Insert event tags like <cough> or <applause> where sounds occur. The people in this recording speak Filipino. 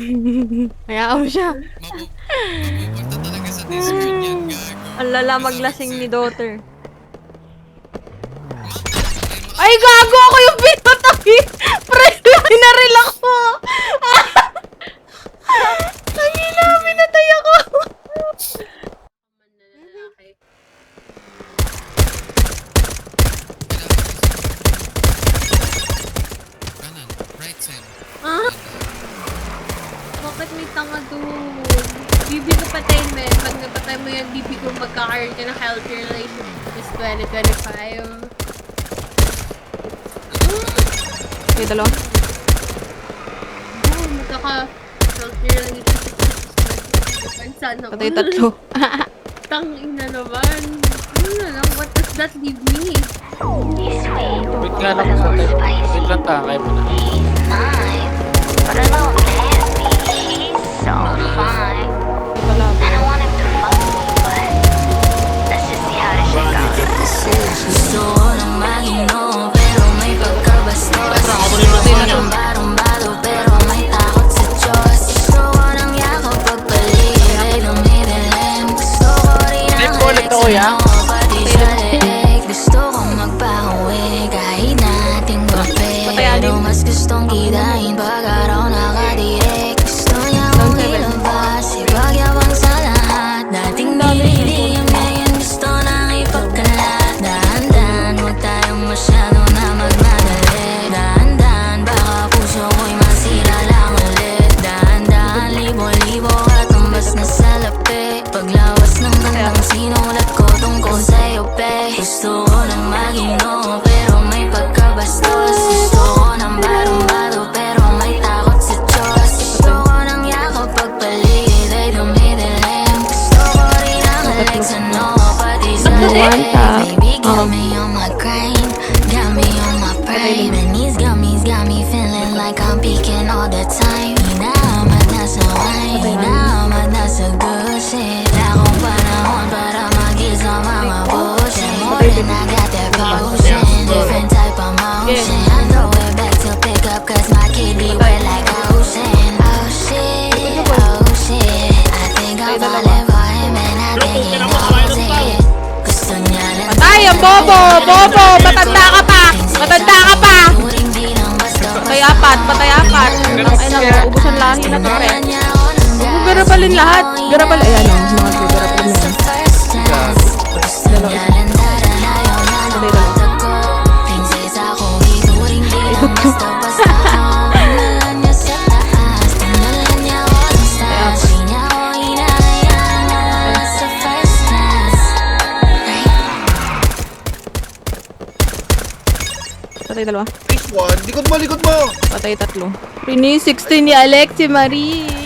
<laughs> Hayaan mo siya. Mapu- Mapupunta talaga sa Discord yan, gago. Ang lala maglasing ni daughter. Ay, gago ako yung pinatay! Bakit may tanga doon? Bibi ko patayin, men. Pag napatay mo yan, bibi ko magkakaroon ka ng healthy relationship this 2025. Okay, dalawa. Oh, magkaka-healthy relationship this 2025. Sana Patay tatlo. <laughs> Tangina naman. Ano na lang, what does that leave me? Wait nga lang sa tayo. Wait lang ta, kaya mo na. But I leeg Gusto kong magpauwi kahit nating bape Patayanin. Pero mas gustong kitain One tap. Baby, got me on my grind. Got me on my pride And these gummies got me feeling like I'm peaking all the time. Hinahamad na sa wine Hinahamad na sa good shit. Akong panahon para magil sa mga bullshit. More than I got that potion. Different type of motion. I throw it back to pick up Cause my kidney wet like ocean. Oh shit, oh shit. I think I'm falling for him And I think he knows it Gusto niya lang Patay ang bobo! Bobo! Matanda ka pa! Matanda ka pa! Patay apat! Patay apat! Ay nang ubusan lahi na to, pre. Garapalin lahat. Garapal, ayan o. Mga pre, garapalin na yan. Patay dalawa. This one, likod mo, likod mo! Patay tatlo. Pini 16 ni Alexi Marie.